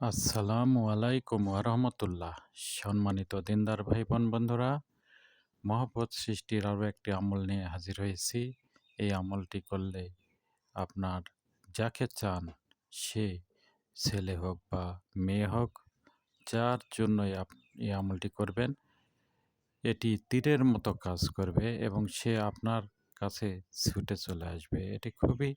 আসসালামু আলাইকুম ওরহমতুল্লাহ সম্মানিত দিনদার ভাই বোন বন্ধুরা, মহব্বত সৃষ্টির আরও একটি আমল নিয়ে হাজির হয়েছি। এই আমলটি করলে আপনার যাকে চান সে ছেলে হোক বা মেয়ে হোক, যার জন্যই এই আমলটি করবেন, এটি তীরের মতো কাজ করবে এবং সে আপনার কাছে ছুটে চলে আসবে। এটি খুবই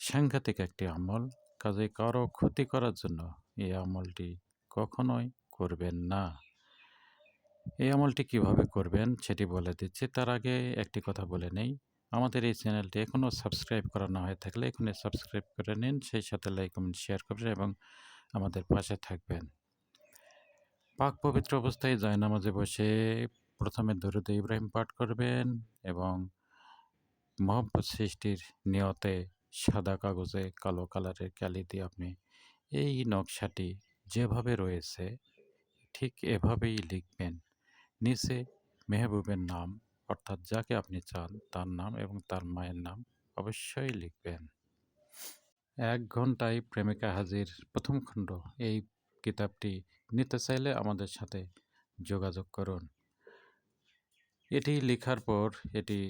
সাংঘাতিক একটি আমল। কাজে কারও ক্ষতি করার জন্য এই আমলটি কখনোই করবেন না। এই আমলটি কীভাবে করবেন সেটি বলে দিচ্ছি। তার আগে একটি কথা বলে নেই। আমাদের এই চ্যানেলটি এখনও সাবস্ক্রাইব করা না হয়ে থাকলে এখনই সাবস্ক্রাইব করে নিন, সেই সাথে লাইক, কমেন্ট, শেয়ার করবেন এবং আমাদের পাশে থাকবেন। পাক পবিত্র অবস্থায় নামাজে বসে প্রথমে দরুদ ইব্রাহিম পাঠ করবেন এবং মহব্বত সৃষ্টির নিয়তে সাদা কাগজে কালো কালারের ক্যালি দিয়ে আপনি এই নকশাটি যেভাবে রয়েছে, ঠিক এভাবেই লিখবেন। নিচে মেহবুবের নাম, অর্থাৎ যাকে আপনি চান তার নাম এবং তার মায়ের নাম অবশ্যই লিখবেন। এক ঘন্টায় প্রেমিকা হাজির প্রথম খণ্ড, এই কিতাবটি নিতে চাইলে আমাদের সাথে যোগাযোগ করুন। এটি লেখার পর এটি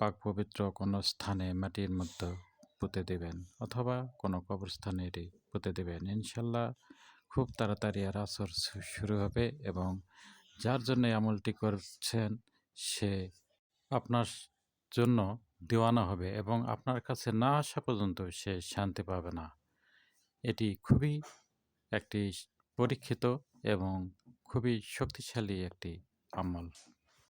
পাক পবিত্র কোনো স্থানে মাটির মধ্যে পুঁতে দেবেন অথবা কোনো কবরস্থানে এটি পুঁতে দেবেন। ইনশাল্লাহ খুব তাড়াতাড়ি আর আসর শুরু হবে এবং যার জন্য আমলটি করছেন সে আপনার জন্য দেওয়ানা হবে এবং আপনার কাছে না আসা পর্যন্ত সে শান্তি পাবে না। এটি খুবই একটি পরীক্ষিত এবং খুবই শক্তিশালী একটি আমল।